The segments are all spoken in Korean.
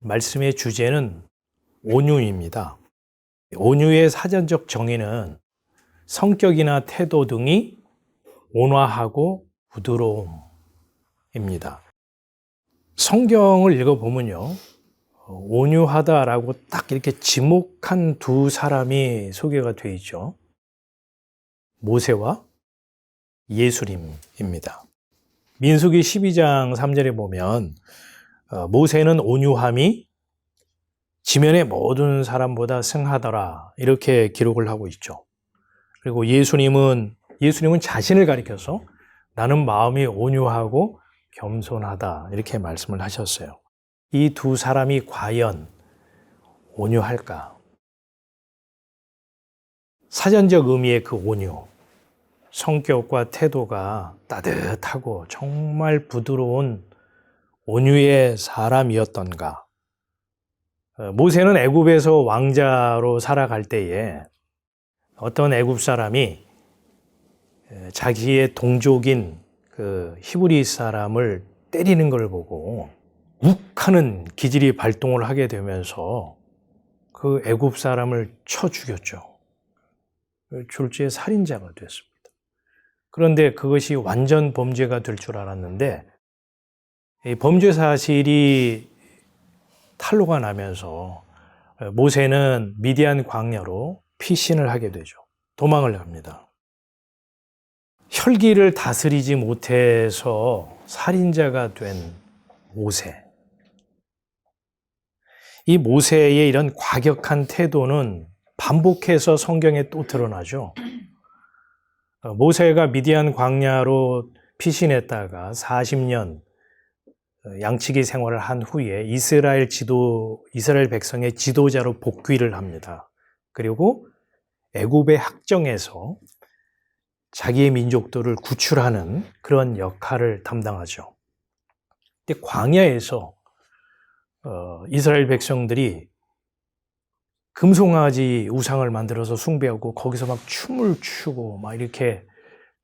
말씀의 주제는 온유입니다. 온유의 사전적 정의는 성격이나 태도 등이 온화하고 부드러움입니다. 성경을 읽어보면요. 온유하다라고 딱 이렇게 지목한 두 사람이 소개가 되어 있죠. 모세와 예수님입니다. 민수기 12장 3절에 보면 어, 모세는 온유함이 지면의 모든 사람보다 승하더라 이렇게 기록을 하고 있죠. 그리고 예수님은 예수님은 자신을 가리켜서 나는 마음이 온유하고 겸손하다 이렇게 말씀을 하셨어요. 이 두 사람이 과연 온유할까? 사전적 의미의 그 온유, 성격과 태도가 따뜻하고 정말 부드러운 온유의 사람이었던가? 어, 모세는 애굽에서 왕자로 살아갈 때에 어떤 애굽 사람이 자기의 동족인 그 히브리 사람을 때리는 걸 보고 욱하는 기질이 발동을 하게 되면서 그 애굽 사람을 쳐 죽였죠. 졸지의 살인자가 됐습니다. 그런데 그것이 완전 범죄가 될 줄 알았는데 범죄 사실이 탄로가 나면서 모세는 미디안 광야로 피신을 하게 되죠. 도망을 합니다. 혈기를 다스리지 못해서 살인자가 된 모세. 이 모세의 이런 과격한 태도는 반복해서 성경에 또 드러나죠. 모세가 미디안 광야로 피신했다가 40년 양치기 생활을 한 후에 이스라엘 지도 이스라엘 백성의 지도자로 복귀를 합니다. 그리고 애굽의 학정에서 자기의 민족들을 구출하는 그런 역할을 담당하죠. 근데 광야에서 어, 이스라엘 백성들이 금송아지 우상을 만들어서 숭배하고 거기서 막 춤을 추고 막 이렇게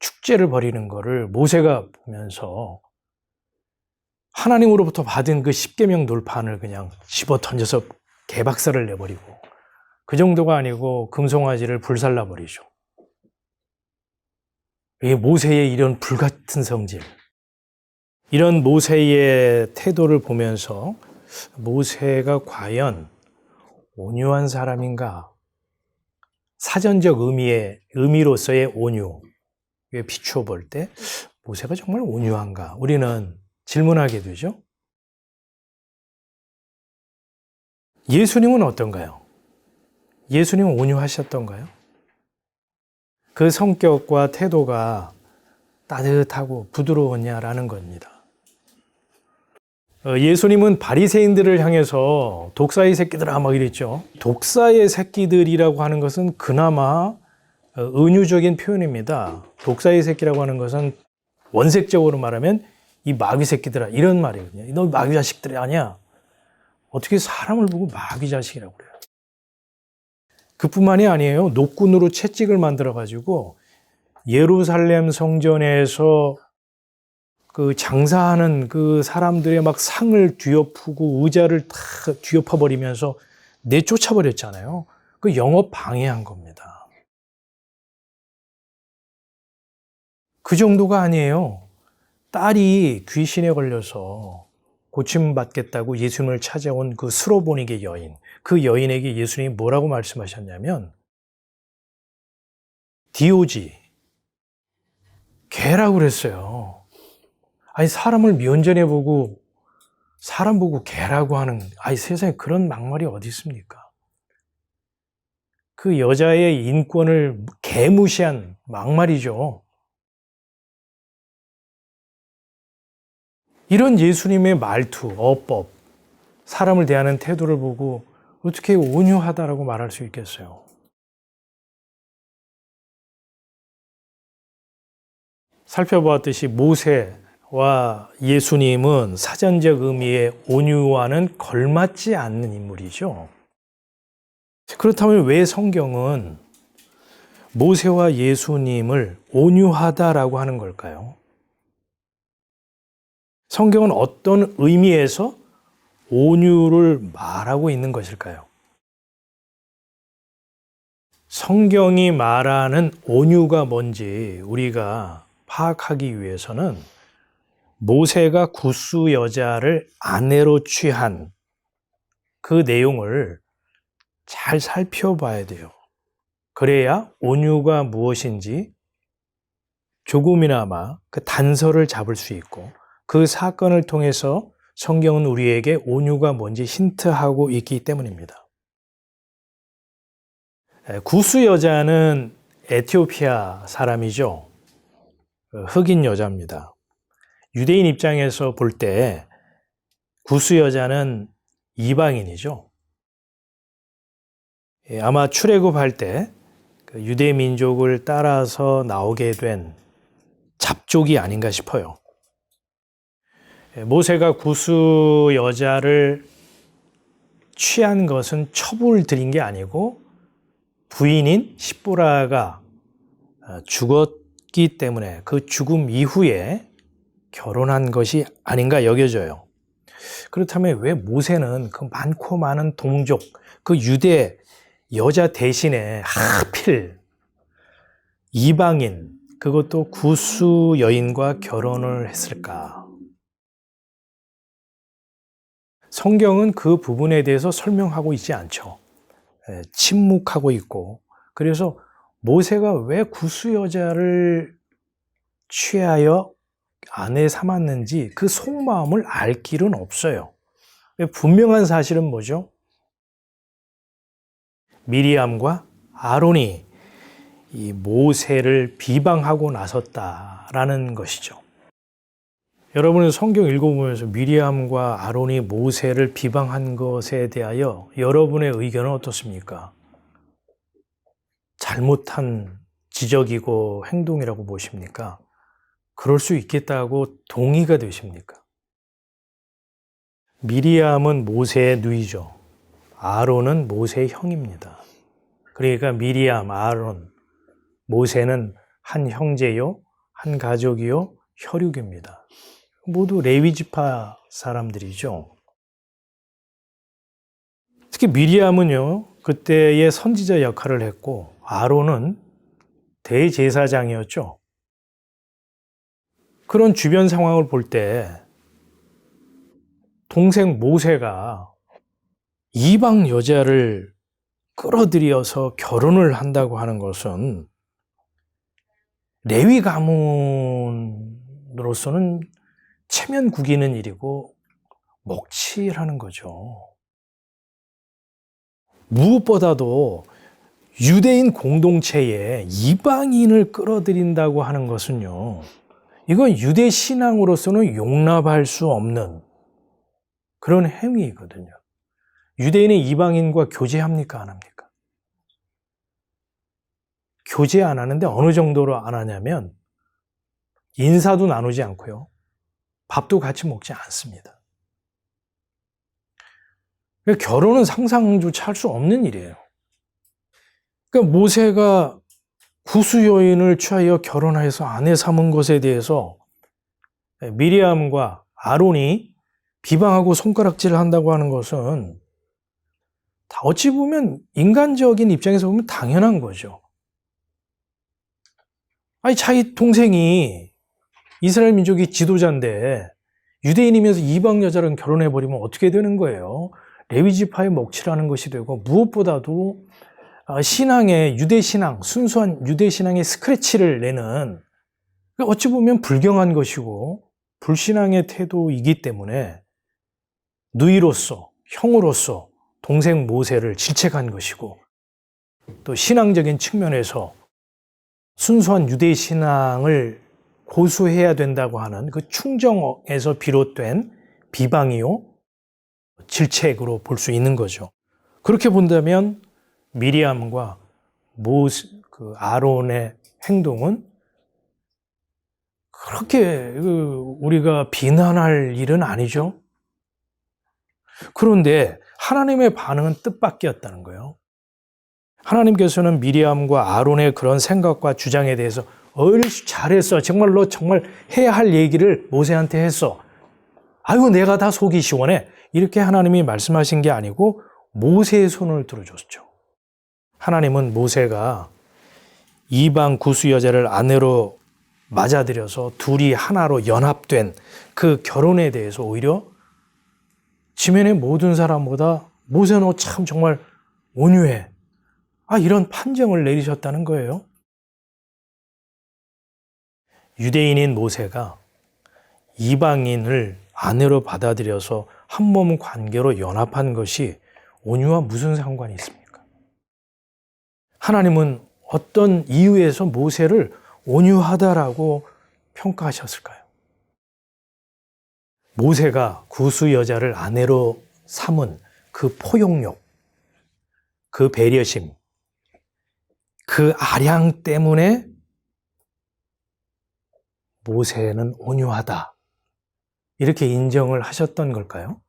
축제를 벌이는 거를 모세가 보면서 하나님으로부터 받은 그 십계명 놀판을 그냥 집어 던져서 개박살을 내버리고 그 정도가 아니고 금송아지를 불살라 버리죠. 이 모세의 이런 불같은 성질, 이런 모세의 태도를 보면서 모세가 과연 온유한 사람인가? 사전적 의미의 의미로서의 온유에 비추어 볼 때 모세가 정말 온유한가? 우리는 질문하게 되죠. 예수님은 어떤가요? 예수님은 온유하셨던가요? 그 성격과 태도가 따뜻하고 부드러웠냐라는 겁니다. 어, 예수님은 바리새인들을 향해서 독사의 새끼들아 막 이랬죠. 독사의 새끼들이라고 하는 것은 그나마 어, 은유적인 표현입니다. 독사의 새끼라고 하는 것은 원색적으로 말하면 이 마귀 새끼들아 이런 말이거든요. 너 마귀 자식들이 아니야. 어떻게 사람을 보고 마귀 자식이라고 그래요? 그뿐만이 아니에요. 녹군으로 채찍을 만들어 가지고 예루살렘 성전에서 그 장사하는 그 사람들의 막 상을 뒤엎고 의자를 다 뒤엎어 버리면서 내쫓아 버렸잖아요. 그 영업 방해한 겁니다. 그 정도가 아니에요. 딸이 귀신에 걸려서 고침받겠다고 예수님을 찾아온 그 스로보닉의 여인, 그 여인에게 예수님이 뭐라고 말씀하셨냐면, 디오지, 개라고 그랬어요. 아니, 사람을 면전해 보고, 사람 보고 개라고 하는, 아니, 세상에 그런 막말이 어디 있습니까? 그 여자의 인권을 개무시한 막말이죠. 이런 예수님의 말투, 어법, 사람을 대하는 태도를 보고 어떻게 온유하다라고 말할 수 있겠어요? 살펴보았듯이 모세와 예수님은 사전적 의미의 온유와는 걸맞지 않는 인물이죠. 그렇다면 왜 성경은 모세와 예수님을 온유하다라고 하는 걸까요? 성경은 어떤 의미에서 온유를 말하고 있는 것일까요? 성경이 말하는 온유가 뭔지 우리가 파악하기 위해서는 모세가 구스 여자를 아내로 취한 그 내용을 잘 살펴봐야 돼요. 그래야 온유가 무엇인지 조금이나마 그 단서를 잡을 수 있고 그 사건을 통해서 성경은 우리에게 온유가 뭔지 힌트하고 있기 때문입니다. 구스 여자는 에티오피아 사람이죠. 그 흑인 여자입니다. 유대인 입장에서 볼 때 구스 여자는 이방인이죠. 예, 아마 출애굽할 때그 유대 민족을 따라서 나오게 된 잡족이 아닌가 싶어요. 예, 모세가 구스 여자를 취한 것은 첩을 들인 게 아니고 부인인 십보라가 어, 죽었기 때문에 그 죽음 이후에 결혼한 것이 아닌가 여겨져요. 그렇다면 왜 모세는 그 많고 많은 동족, 그 유대 여자 대신에 하필 이방인, 그것도 구수 여인과 결혼을 했을까? 성경은 그 부분에 대해서 설명하고 있지 않죠. 예, 침묵하고 있고, 그래서 모세가 왜 구수 여자를 취하여 아내 삼았는지 그 속마음을 알 길은 없어요. 분명한 사실은 뭐죠? 미리암과 아론이 이 모세를 비방하고 나섰다라는 것이죠. 여러분은 성경 읽어보면서 미리암과 아론이 모세를 비방한 것에 대하여 여러분의 의견은 어떻습니까? 잘못한 지적이고 행동이라고 보십니까? 그럴 수 있겠다고 동의가 되십니까? 미리암은 모세의 누이죠. 아론은 모세의 형입니다. 그러니까 미리암, 아론, 모세는 한 형제요, 한 가족이요, 혈육입니다. 모두 레위 지파 사람들이죠. 특히 미리암은요, 그때의 선지자 역할을 했고, 아론은 대제사장이었죠. 그런 주변 상황을 볼 때 동생 모세가 이방 여자를 끌어들여서 결혼을 한다고 하는 것은 레위 가문으로서는 체면 구기는 일이고 먹칠하는 거죠. 무엇보다도 유대인 공동체에 이방인을 끌어들인다고 하는 것은요. 이건 유대 신앙으로서는 용납할 수 없는 그런 행위이거든요. 유대인이 이방인과 교제합니까? 안 합니까? 교제 안 하는데 어느 정도로 안 하냐면 인사도 나누지 않고요. 밥도 같이 먹지 않습니다. 그러니까 결혼은 상상조차 할 수 없는 일이에요. 그러니까 모세가 구수 여인을 취하여 결혼해서 아내 삼은 것에 대해서 미리암과 아론이 비방하고 손가락질을 한다고 하는 것은 다 어찌 보면 인간적인 입장에서 보면 당연한 거죠. 아니, 자기 동생이 이스라엘 민족의 지도자인데 유대인이면서 이방 여자랑 결혼해 버리면 어떻게 되는 거예요? 레위지파의 먹칠하는 것이 되고 무엇보다도 어, 신앙의 유대 신앙, 순수한 유대 신앙의 스크래치를 내는 어찌 보면 불경한 것이고 불신앙의 태도이기 때문에 누이로서 형으로서 동생 모세를 질책한 것이고 또 신앙적인 측면에서 순수한 유대 신앙을 고수해야 된다고 하는 그 충정에서 비롯된 비방이요 질책으로 볼 수 있는 거죠. 그렇게 본다면 미리암과 모스 그 아론의 행동은 그렇게 그 우리가 비난할 일은 아니죠. 그런데 하나님의 반응은 뜻밖이었다는 거예요. 하나님께서는 미리암과 아론의 그런 생각과 주장에 대해서 어일수 잘했어. 정말 너 정말 해야 할 얘기를 모세한테 했어. 아유, 내가 다 속이 시원해. 이렇게 하나님이 말씀하신 게 아니고 모세의 손을 들어줬죠. 하나님은 모세가 이방 구수 여자를 아내로 맞아들여서 둘이 하나로 연합된 그 결혼에 대해서 오히려 지면의 모든 사람보다 모세는 어, 참 정말 온유해. 아, 이런 판정을 내리셨다는 거예요. 유대인인 모세가 이방인을 아내로 받아들여서 한 몸 관계로 연합한 것이 온유와 무슨 상관이 있습니까? 하나님은 어떤 이유에서 모세를 온유하다라고 평가하셨을까요? 모세가 구수 여자를 아내로 삼은 그 포용력, 그 배려심, 그 아량 때문에 모세는 온유하다. 이렇게 인정을 하셨던 걸까요?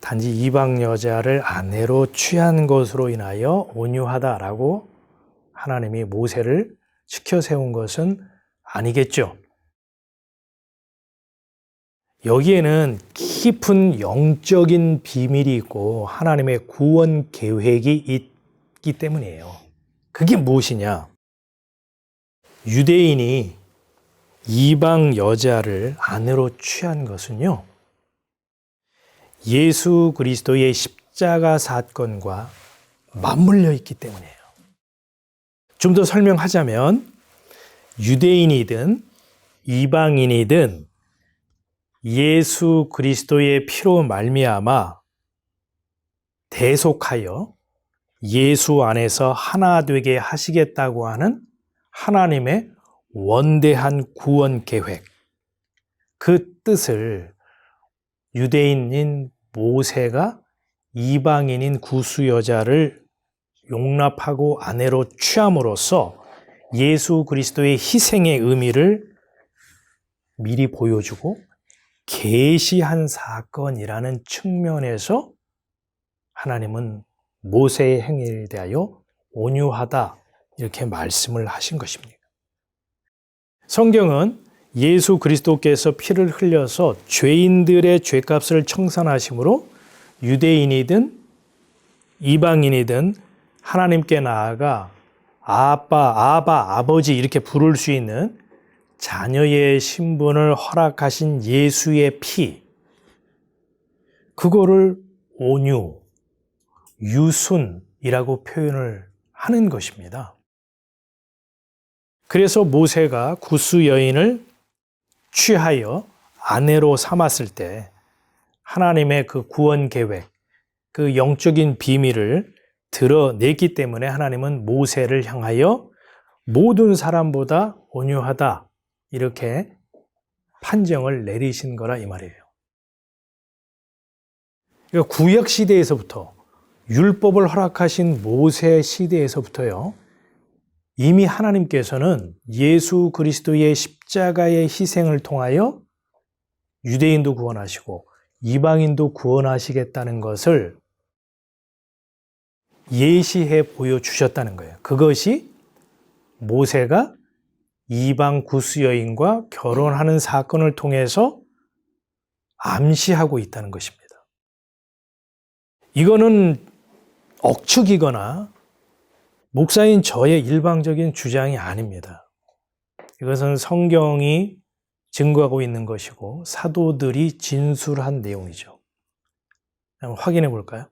단지 이방 여자를 아내로 취한 것으로 인하여 온유하다라고 하나님이 모세를 지켜 세운 것은 아니겠죠. 여기에는 깊은 영적인 비밀이 있고 하나님의 구원 계획이 있기 때문이에요. 그게 무엇이냐? 유대인이 이방 여자를 아내로 취한 것은요. 예수 그리스도의 십자가 사건과 맞물려 있기 때문이에요. 좀 더 설명하자면 유대인이든 이방인이든 예수 그리스도의 피로 말미암아 대속하여 예수 안에서 하나 되게 하시겠다고 하는 하나님의 원대한 구원 계획. 그 뜻을 유대인인 모세가 이방인인 구수 여자를 용납하고 아내로 취함으로써 예수 그리스도의 희생의 의미를 미리 보여주고 계시한 사건이라는 측면에서 하나님은 모세의 행위에 대하여 온유하다 이렇게 말씀을 하신 것입니다. 성경은 예수 그리스도께서 피를 흘려서 죄인들의 죄값을 청산하심으로 유대인이든 이방인이든 하나님께 나아가 아빠, 아바, 아버지 이렇게 부를 수 있는 자녀의 신분을 허락하신 예수의 피, 그거를 온유, 유순이라고 표현을 하는 것입니다. 그래서 모세가 구스 여인을 취하여 아내로 삼았을 때 하나님의 그 구원 계획, 그 영적인 비밀을 드러냈기 때문에 하나님은 모세를 향하여 모든 사람보다 온유하다 이렇게 판정을 내리신 거라 이 말이에요. 그러니까 구약 시대에서부터 율법을 허락하신 모세 시대에서부터요. 이미 하나님께서는 예수 그리스도의 십자가의 희생을 통하여 유대인도 구원하시고 이방인도 구원하시겠다는 것을 예시해 보여주셨다는 거예요. 그것이 모세가 이방 구스 여인과 결혼하는 사건을 통해서 암시하고 있다는 것입니다. 이거는 억측이거나 목사인 저의 일방적인 주장이 아닙니다. 이것은 성경이 증거하고 있는 것이고 사도들이 진술한 내용이죠. 한번 확인해 볼까요?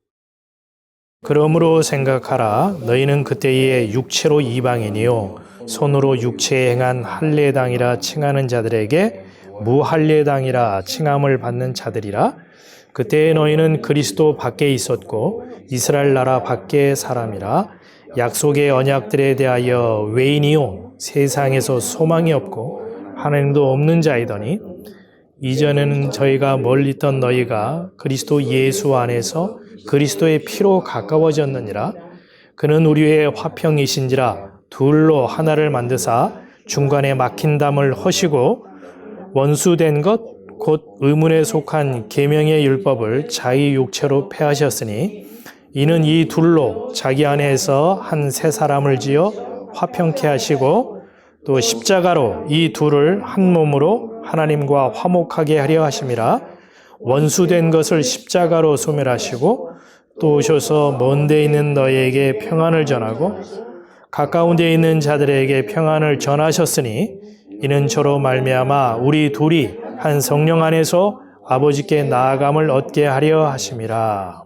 그러므로 생각하라 너희는 그때의 육체로 이방인이요 손으로 육체에 행한 할례당이라 칭하는 자들에게 무할례당이라 칭함을 받는 자들이라 그때 너희는 그리스도 밖에 있었고 이스라엘 나라 밖의 사람이라 약속의 언약들에 대하여 외인이요 세상에서 소망이 없고 하나님도 없는 자이더니 이전에는 저희가 멀리 있던 너희가 그리스도 예수 안에서 그리스도의 피로 가까워졌느니라. 그는 우리의 화평이신지라 둘로 하나를 만드사 중간에 막힌 담을 허시고 원수된 것 곧 의문에 속한 계명의 율법을 자기 육체로 폐하셨으니 이는 이 둘로 자기 안에서 한 세 사람을 지어 화평케 하시고 또 십자가로 이 둘을 한 몸으로 하나님과 화목하게 하려 하심이라 원수된 것을 십자가로 소멸하시고 또 오셔서 먼 데 있는 너희에게 평안을 전하고 가까운 데 있는 자들에게 평안을 전하셨으니 이는 저로 말미암아 우리 둘이 한 성령 안에서 아버지께 나아감을 얻게 하려 하심이라.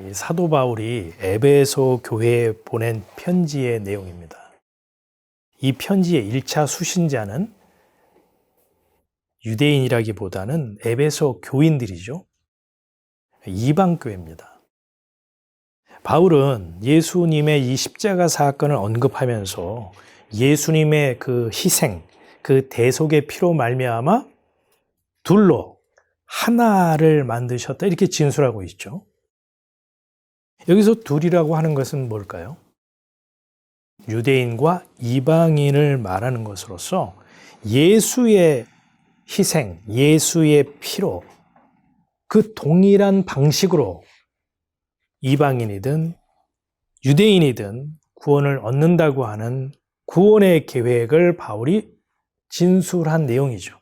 이 사도 바울이 에베소 교회에 보낸 편지의 내용입니다. 이 편지의 1차 수신자는 유대인이라기보다는 에베소 교인들이죠. 이방 교회입니다. 바울은 예수님의 이 십자가 사건을 언급하면서 예수님의 그 희생, 그 대속의 피로 말미암아 둘로 하나를 만드셨다 이렇게 진술하고 있죠. 여기서 둘이라고 하는 것은 뭘까요? 유대인과 이방인을 말하는 것으로서 예수의 희생, 예수의 피로 그 동일한 방식으로 이방인이든 유대인이든 구원을 얻는다고 하는 구원의 계획을 바울이 진술한 내용이죠.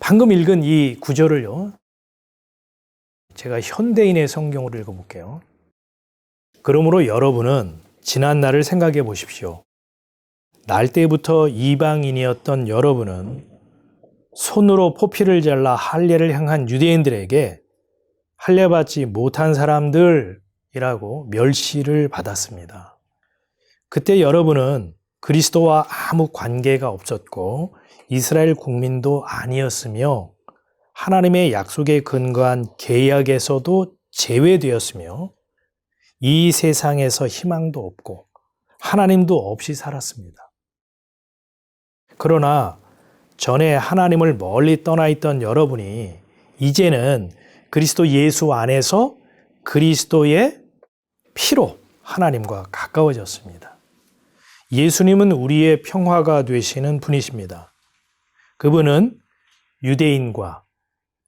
방금 읽은 이 구절을요, 제가 현대인의 성경으로 읽어볼게요. 그러므로 여러분은 지난 날을 생각해 보십시오. 날 때부터 이방인이었던 여러분은 손으로 포피를 잘라 할례를 향한 유대인들에게 할례받지 못한 사람들이라고 멸시를 받았습니다. 그때 여러분은 그리스도와 아무 관계가 없었고 이스라엘 국민도 아니었으며 하나님의 약속에 근거한 계약에서도 제외되었으며 이 세상에서 희망도 없고 하나님도 없이 살았습니다. 그러나 전에 하나님을 멀리 떠나 있던 여러분이 이제는 그리스도 예수 안에서 그리스도의 피로 하나님과 가까워졌습니다. 예수님은 우리의 평화가 되시는 분이십니다. 그분은 유대인과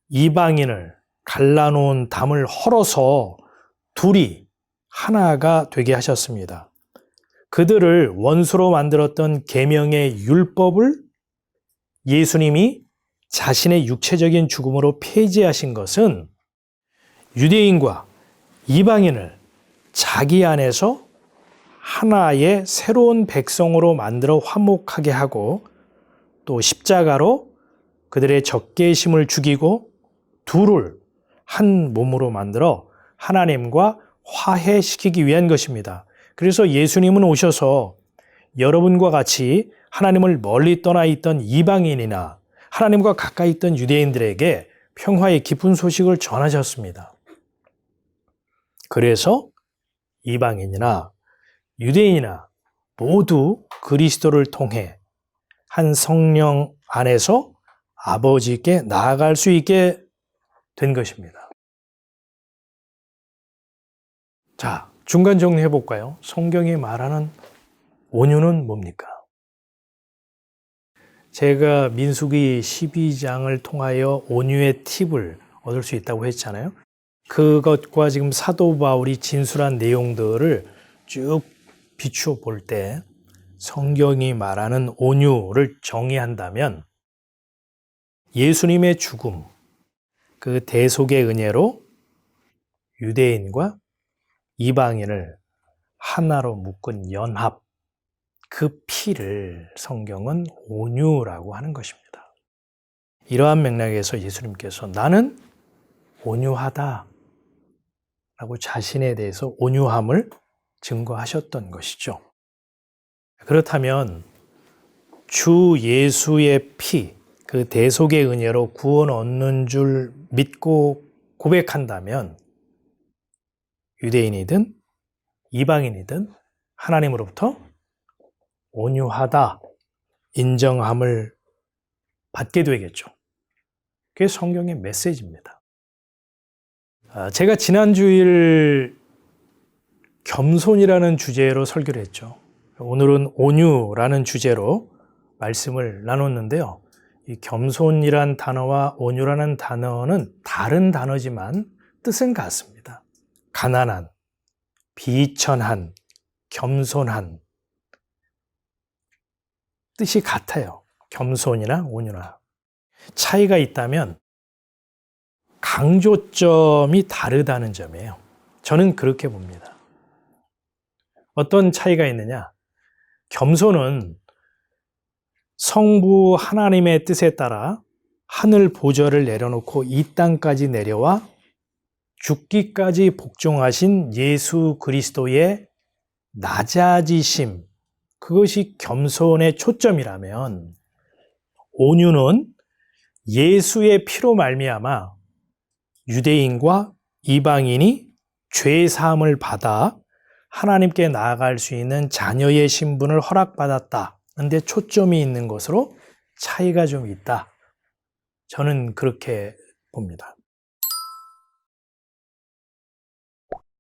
이방인을 갈라놓은 담을 헐어서 둘이 하나가 되게 하셨습니다. 그들을 원수로 만들었던 계명의 율법을 예수님이 자신의 육체적인 죽음으로 폐지하신 것은 유대인과 이방인을 자기 안에서 하나의 새로운 백성으로 만들어 화목하게 하고 또 십자가로 그들의 적개심을 죽이고 둘을 한 몸으로 만들어 하나님과 화해시키기 위한 것입니다. 그래서 예수님은 오셔서 여러분과 같이 하나님을 멀리 떠나 있던 이방인이나 하나님과 가까이 있던 유대인들에게 평화의 기쁜 소식을 전하셨습니다. 그래서 이방인이나 유대인이나 모두 그리스도를 통해 한 성령 안에서 아버지께 나아갈 수 있게 된 것입니다. 자, 중간 정리해 볼까요? 성경이 말하는 온유는 뭡니까? 제가 민수기 12장을 통하여 온유의 팁을 얻을 수 있다고 했잖아요. 그것과 지금 사도 바울이 진술한 내용들을 쭉 비추어 볼 때 성경이 말하는 온유를 정의한다면 예수님의 죽음, 그 대속의 은혜로 유대인과 이방인을 하나로 묶은 연합, 그 피를 성경은 온유라고 하는 것입니다. 이러한 맥락에서 예수님께서 나는 온유하다 라고 자신에 대해서 온유함을 증거하셨던 것이죠. 그렇다면 주 예수의 피, 그 대속의 은혜로 구원 얻는 줄 믿고 고백한다면 유대인이든 이방인이든 하나님으로부터 온유하다 인정함을 받게 되겠죠. 그게 성경의 메시지입니다. 아, 제가 지난 주일 겸손이라는 주제로 설교를 했죠. 오늘은 온유라는 주제로 말씀을 나눴는데요. 이 겸손이란 단어와 온유라는 단어는 다른 단어지만 뜻은 같습니다. 가난한, 비천한, 겸손한. 뜻이 같아요. 겸손이나 온유나. 차이가 있다면 강조점이 다르다는 점이에요. 저는 그렇게 봅니다. 어떤 차이가 있느냐? 겸손은 성부 하나님의 뜻에 따라 하늘 보좌를 내려놓고 이 땅까지 내려와 죽기까지 복종하신 예수 그리스도의 낮아지심, 그것이 겸손의 초점이라면 온유는 예수의 피로 말미암아 유대인과 이방인이 죄 사함을 받아 하나님께 나아갈 수 있는 자녀의 신분을 허락받았다. 근데 초점이 있는 것으로 차이가 좀 있다. 저는 그렇게 봅니다.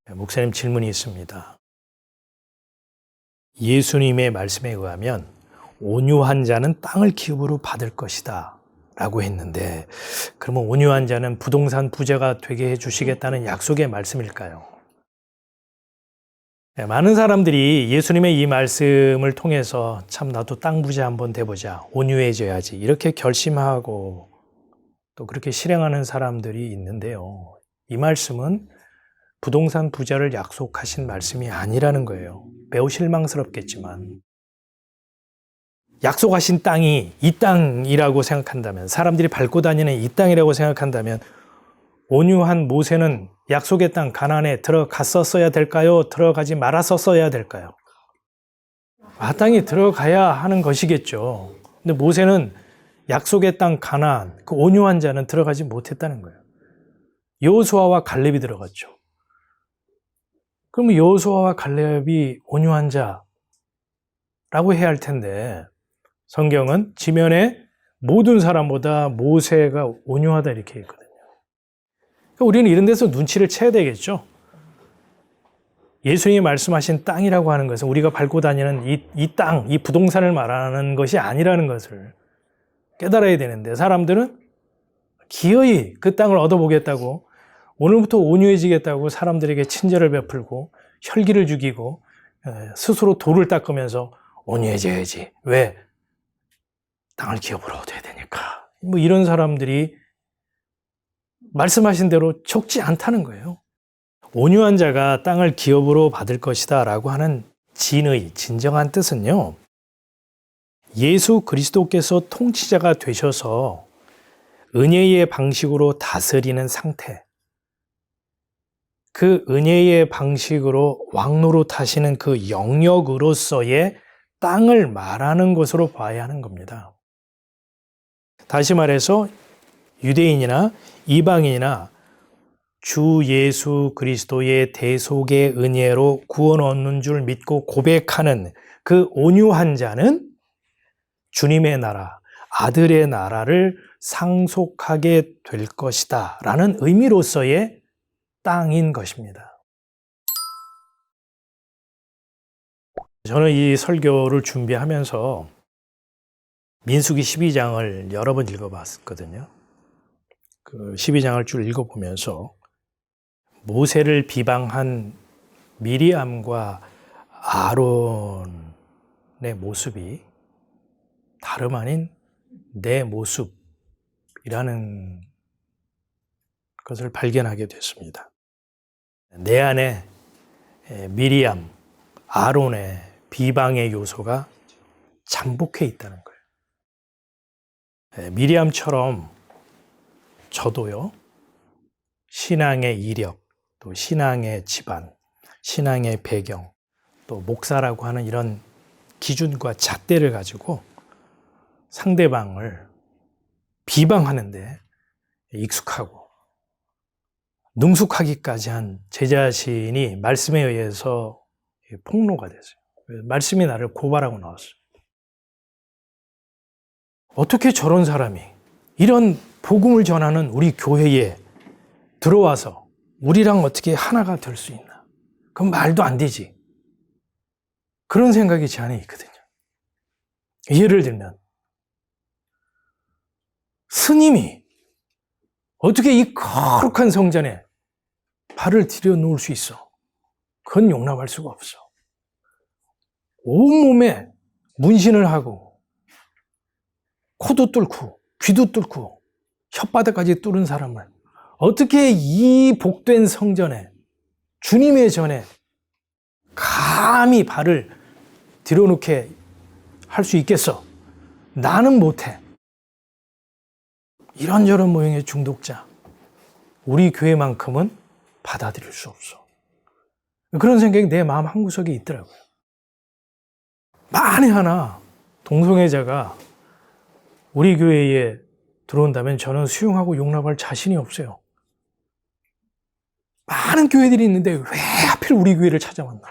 네, 목사님 질문이 있습니다. 예수님의 말씀에 의하면 온유한 자는 땅을 기업으로 받을 것이다. 라고 했는데, 그러면 온유한 자는 부동산 부자가 되게 해주시겠다는 약속의 말씀일까요? 네, 많은 사람들이 예수님의 이 말씀을 통해서 참 나도 땅 부자 한번 돼보자. 온유해져야지. 이렇게 결심하고 또 그렇게 실행하는 사람들이 있는데요. 이 말씀은 부동산 부자를 약속하신 말씀이 아니라는 거예요. 매우 실망스럽겠지만. 약속하신 땅이 이 땅이라고 생각한다면, 사람들이 밟고 다니는 이 땅이라고 생각한다면, 온유한 모세는 약속의 땅 가나안에 들어갔었어야 될까요? 들어가지 말았었어야 될까요? 아 땅에 들어가야 하는 것이겠죠. 근데 모세는 약속의 땅 가나안, 그 온유한 자는 들어가지 못했다는 거예요. 여호수아와 갈렙이 들어갔죠. 그러면 여호수아와 갈렙이 온유한 자라고 해야 할 텐데 성경은 지면에 모든 사람보다 모세가 온유하다 이렇게 했거든요. 그러니까 우리는 이런 데서 눈치를 채야 되겠죠. 예수님이 말씀하신 땅이라고 하는 것은 우리가 밟고 다니는 이, 이 땅, 이 부동산을 말하는 것이 아니라는 것을 깨달아야 되는데 사람들은 기어이 그 땅을 얻어보겠다고 오늘부터 온유해지겠다고 사람들에게 친절을 베풀고 혈기를 죽이고 스스로 돌을 닦으면서 온유해져야지. 왜? 땅을 기업으로 얻어야 되니까. 뭐 이런 사람들이 말씀하신 대로 적지 않다는 거예요. 온유한 자가 땅을 기업으로 받을 것이다 라고 하는 진의, 진정한 뜻은요. 예수 그리스도께서 통치자가 되셔서 은혜의 방식으로 다스리는 상태. 그 은혜의 방식으로 왕노릇 하시는 그 영역으로서의 땅을 말하는 것으로 봐야 하는 겁니다. 다시 말해서 유대인이나 이방인이나 주 예수 그리스도의 대속의 은혜로 구원 얻는 줄 믿고 고백하는 그 온유한 자는 주님의 나라, 아들의 나라를 상속하게 될 것이다. 라는 의미로서의 땅인 것입니다. 저는 이 설교를 준비하면서 민수기 12장을 여러 번 읽어봤거든요. 그 12장을 쭉 읽어보면서 모세를 비방한 미리암과 아론의 모습이 다름 아닌 내 모습이라는 것을 발견하게 됐습니다. 내 안에 미리암, 아론의 비방의 요소가 잠복해 있다는 거예요. 미리암처럼 저도요, 신앙의 이력, 또 신앙의 집안, 신앙의 배경, 또 목사라고 하는 이런 기준과 잣대를 가지고 상대방을 비방하는데 익숙하고 능숙하기까지 한 제 자신이 말씀에 의해서 폭로가 됐어요. 말씀이 나를 고발하고 나왔어요. 어떻게 저런 사람이 이런 복음을 전하는 우리 교회에 들어와서 우리랑 어떻게 하나가 될 수 있나? 그건 말도 안 되지. 그런 생각이 제 안에 있거든요. 예를 들면, 스님이 어떻게 이 거룩한 성전에 발을 들여 놓을 수 있어? 그건 용납할 수가 없어. 온몸에 문신을 하고 코도 뚫고 귀도 뚫고 혓바닥까지 뚫은 사람을 어떻게 이 복된 성전에 주님의 전에 감히 발을 들여놓게 할 수 있겠어? 나는 못해. 이런저런 모형의 중독자. 우리 교회만큼은 받아들일 수 없어. 그런 생각이 내 마음 한구석에 있더라고요. 만에 하나 동성애자가 우리 교회에 들어온다면 저는 수용하고 용납할 자신이 없어요. 많은 교회들이 있는데 왜 하필 우리 교회를 찾아왔나?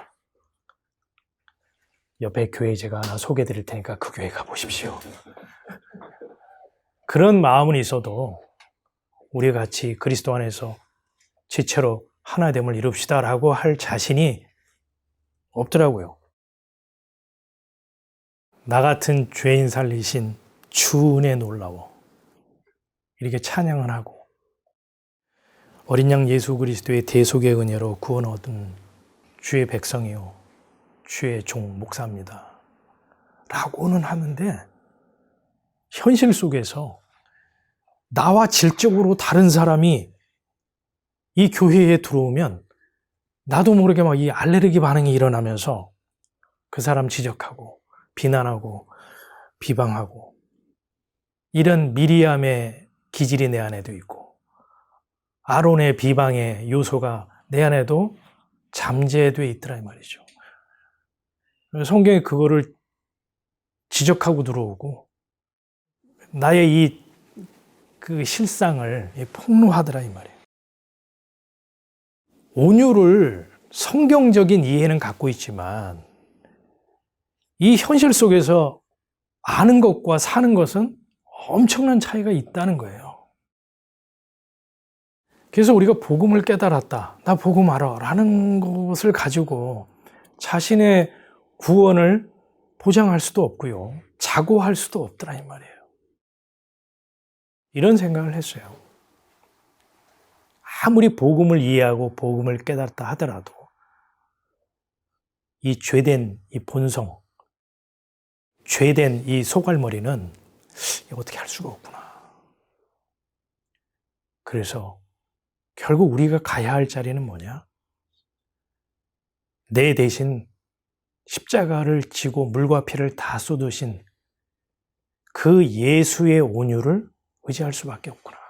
옆에 교회 제가 하나 소개해 드릴 테니까 그 교회 가보십시오. 그런 마음은 있어도 우리 같이 그리스도 안에서 지체로 하나됨을 이룹시다라고 할 자신이 없더라고요. 나 같은 죄인 살리신 주 은혜 놀라워. 이렇게 찬양을 하고 어린 양 예수 그리스도의 대속의 은혜로 구원 얻은 주의 백성이요. 주의 종 목사입니다. 라고는 하는데 현실 속에서 나와 질적으로 다른 사람이 이 교회에 들어오면 나도 모르게 막 이 알레르기 반응이 일어나면서 그 사람 지적하고 비난하고 비방하고 이런 미리암의 기질이 내 안에도 있고 아론의 비방의 요소가 내 안에도 잠재돼 있더라 이 말이죠. 성경에 그거를 지적하고 들어오고 나의 이 그 실상을 폭로하더라 이 말이에요. 온유를 성경적인 이해는 갖고 있지만 이 현실 속에서 아는 것과 사는 것은 엄청난 차이가 있다는 거예요. 그래서 우리가 복음을 깨달았다. 나 복음 알아. 라는 것을 가지고 자신의 구원을 보장할 수도 없고요. 자고할 수도 없더라 이 말이에요. 이런 생각을 했어요. 아무리 복음을 이해하고 복음을 깨달았다 하더라도 이 죄된 이 본성, 죄된 이 소갈머리는 어떻게 할 수가 없구나. 그래서 결국 우리가 가야 할 자리는 뭐냐? 내 대신 십자가를 지고 물과 피를 다 쏟으신 그 예수의 온유를 의지할 수밖에 없구나.